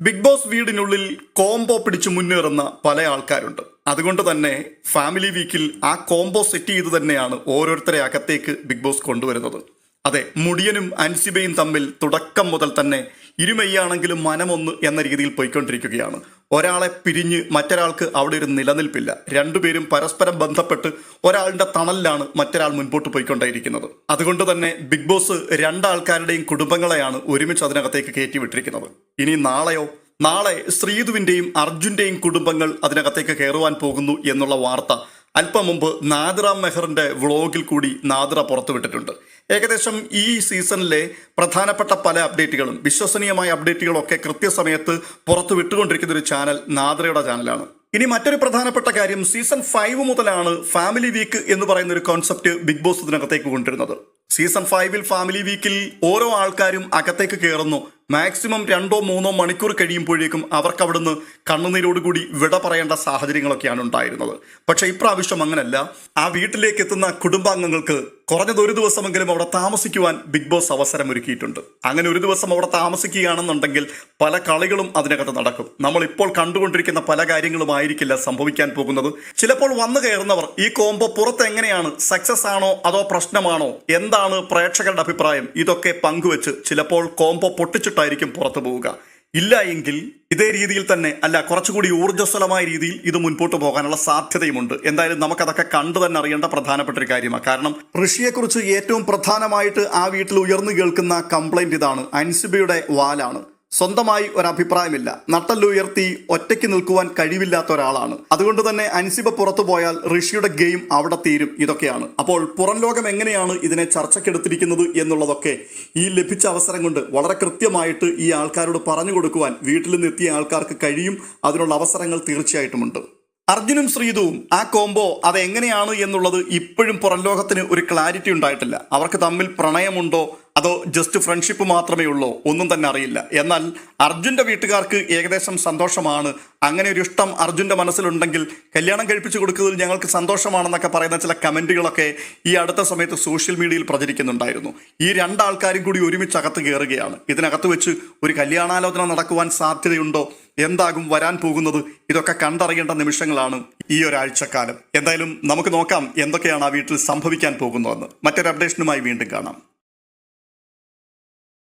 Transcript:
Big boss വീടിനുള്ളിൽ combo പിടിച്ച് മുന്നേറുന്ന പല ആൾക്കാരുണ്ട്. അതുകൊണ്ട് തന്നെ ഫാമിലി വീക്കിൽ ആ കോംബോ സെറ്റ് ചെയ്ത് തന്നെയാണ് ഓരോരുത്തരെ അകത്തേക്ക് ബിഗ് ബോസ് കൊണ്ടുവരുന്നത്. അതെ മുടിയനും അൻസിബയും തമ്മിൽ തുടക്കം മുതൽ തന്നെ ഇരുമയ്യാണെങ്കിലും മനമൊന്ന് എന്ന രീതിയിൽ പോയിക്കൊണ്ടിരിക്കുകയാണ്. ഒരാളെ പിരിഞ്ഞ് മറ്റൊരാൾക്ക് അവിടെ ഒരു നിലനിൽപ്പില്ല. രണ്ടുപേരും പരസ്പരം ബന്ധപ്പെട്ട് ഒരാളുടെ തണലിലാണ് മറ്റൊരാൾ മുൻപോട്ട് പോയിക്കൊണ്ടേയിരിക്കുന്നത്. അതുകൊണ്ട് തന്നെ ബിഗ് ബോസ് രണ്ടാൾക്കാരുടെയും കുടുംബങ്ങളെയാണ് ഒരുമിച്ച് അതിനകത്തേക്ക് കയറ്റിവിട്ടിരിക്കുന്നത് ഇനി നാളെയോ? നാളെ ശ്രീധുവിന്റെയും അർജുന്റെയും കുടുംബങ്ങൾ അതിനകത്തേക്ക് കയറുവാൻ പോകുന്നു എന്നുള്ള വാർത്ത അല്പം മുമ്പ് നാദിറ മെഹറിന്റെ വ്ളോഗിൽ കൂടി നാദിറ പുറത്തുവിട്ടിട്ടുണ്ട്. ഏകദേശം ഈ സീസണിലെ പ്രധാനപ്പെട്ട പല അപ്ഡേറ്റുകളും വിശ്വസനീയമായ അപ്ഡേറ്റുകളൊക്കെ കൃത്യസമയത്ത് പുറത്തു വിട്ടുകൊണ്ടിരിക്കുന്ന ഒരു ചാനൽ നാദിറയുടെ ചാനലാണ്. ഇനി മറ്റൊരു പ്രധാനപ്പെട്ട കാര്യം സീസൺ ഫൈവ് മുതലാണ് ഫാമിലി വീക്ക് എന്ന് പറയുന്ന ഒരു കോൺസെപ്റ്റ് ബിഗ് ബോസ് ഇതിനകത്തേക്ക് കൊണ്ടുവരുന്നത്. സീസൺ ഫൈവിൽ ഫാമിലി വീക്കിൽ ഓരോ ആൾക്കാരും അകത്തേക്ക് കയറുന്നു. മാക്സിമം രണ്ടോ മൂന്നോ മണിക്കൂർ കഴിയുമ്പോഴേക്കും അവർക്ക് അവിടുന്ന് കണ്ണുനീരോടുകൂടി വിട പറയേണ്ട സാഹചര്യങ്ങളൊക്കെയാണ് ഉണ്ടായിരുന്നത്. പക്ഷേ ഇപ്രാവശ്യം അങ്ങനല്ല. ആ വീട്ടിലേക്ക് എത്തുന്ന കുടുംബാംഗങ്ങൾക്ക് കുറഞ്ഞത് ഒരു ദിവസമെങ്കിലും അവിടെ താമസിക്കുവാൻ ബിഗ് ബോസ് അവസരമൊരുക്കിയിട്ടുണ്ട്. അങ്ങനെ ഒരു ദിവസം അവിടെ താമസിക്കുകയാണെന്നുണ്ടെങ്കിൽ പല കളികളും അതിനകത്ത് നടക്കും. നമ്മൾ ഇപ്പോൾ കണ്ടുകൊണ്ടിരിക്കുന്ന പല കാര്യങ്ങളും ആയിരിക്കില്ല സംഭവിക്കാൻ പോകുന്നത്. ചിലപ്പോൾ വന്നു കയറുന്നവർ ഈ കോംബോ പുറത്ത് എങ്ങനെയാണ്? സക്സസ് ആണോ? അതോ പ്രശ്നമാണോ? എന്താണ് പ്രേക്ഷകരുടെ അഭിപ്രായം? ഇതൊക്കെ പങ്കുവെച്ച് ചിലപ്പോൾ കോംബോ പൊട്ടിച്ചിട്ടായിരിക്കും പുറത്തു പോവുക. ഇല്ല എങ്കിൽ ഇതേ രീതിയിൽ തന്നെ അല്ല കുറച്ചുകൂടി ഊർജസ്വലമായ രീതിയിൽ ഇത് മുൻപോട്ട് പോകാനുള്ള സാധ്യതയുമുണ്ട്. എന്തായാലും നമുക്കതൊക്കെ കണ്ടു തന്നെ അറിയേണ്ട പ്രധാനപ്പെട്ട ഒരു കാര്യമാണ്. കാരണം ഋഷിയെക്കുറിച്ച് ഏറ്റവും പ്രധാനമായിട്ട് ആ വീട്ടിൽ ഉയർന്നു കേൾക്കുന്ന കംപ്ലൈന്റ് ഇതാണ്. അൻസിബയുടെ വാലാണ്. സ്വന്തമായി ഒരഭിപ്രായമില്ല. നട്ടല്ലുയർത്തി ഒറ്റയ്ക്ക് നിൽക്കുവാൻ കഴിവില്ലാത്ത ഒരാളാണ്. അതുകൊണ്ട് തന്നെ അൻസിബ പുറത്തു പോയാൽ ഋഷിയുടെ ഗെയിം അവിടെ തീരും. ഇതൊക്കെയാണ്. അപ്പോൾ പുറം ലോകം എങ്ങനെയാണ് ഇതിനെ ചർച്ചയ്ക്കെടുത്തിരിക്കുന്നത് എന്നുള്ളതൊക്കെ ഈ ലഭിച്ച അവസരം കൊണ്ട് വളരെ കൃത്യമായിട്ട് ഈ ആൾക്കാരോട് പറഞ്ഞു കൊടുക്കുവാൻ വീട്ടിൽ നിന്ന് എത്തിയ ആൾക്കാർക്ക് കഴിയും. അതിനുള്ള അവസരങ്ങൾ തീർച്ചയായിട്ടുമുണ്ട്. അർജുനും ശ്രീതുവും ആ കോംബോ അത് എങ്ങനെയാണ് എന്നുള്ളത് ഇപ്പോഴും പുറം ലോകത്തിന് ഒരു ക്ലാരിറ്റി ഉണ്ടായിട്ടില്ല. അവർക്ക് തമ്മിൽ പ്രണയമുണ്ടോ? അതോ ജസ്റ്റ് ഫ്രണ്ട്ഷിപ്പ് മാത്രമേ ഉള്ളൂ? ഒന്നും തന്നെ അറിയില്ല. എന്നാൽ അർജുന്റെ വീട്ടുകാർക്ക് ഏകദേശം സന്തോഷമാണ്. അങ്ങനെ ഒരു ഇഷ്ടം അർജുന്റെ മനസ്സിലുണ്ടെങ്കിൽ കല്യാണം കഴിപ്പിച്ചു കൊടുക്കുന്നതിൽ ഞങ്ങൾക്ക് സന്തോഷമാണെന്നൊക്കെ പറയുന്ന ചില കമന്റുകളൊക്കെ ഈ അടുത്ത സമയത്ത് സോഷ്യൽ മീഡിയയിൽ പ്രചരിക്കുന്നുണ്ടായിരുന്നു. ഈ രണ്ടാൾക്കാരും കൂടി ഒരുമിച്ച് അകത്ത് കയറുകയാണ് ഇതിനകത്ത് വെച്ച് ഒരു കല്യാണാലോചന നടക്കുവാൻ സാധ്യതയുണ്ടോ? എന്താകും വരാൻ പോകുന്നത്? ഇതൊക്കെ കണ്ടറിയേണ്ട നിമിഷങ്ങളാണ് ഈ ഒരാഴ്ചക്കാലം. എന്തായാലും നമുക്ക് നോക്കാം എന്തൊക്കെയാണ് ആ വീട്ടിൽ സംഭവിക്കാൻ പോകുന്നതെന്ന്. മറ്റൊരു അപ്ഡേഷനുമായി വീണ്ടും കാണാം.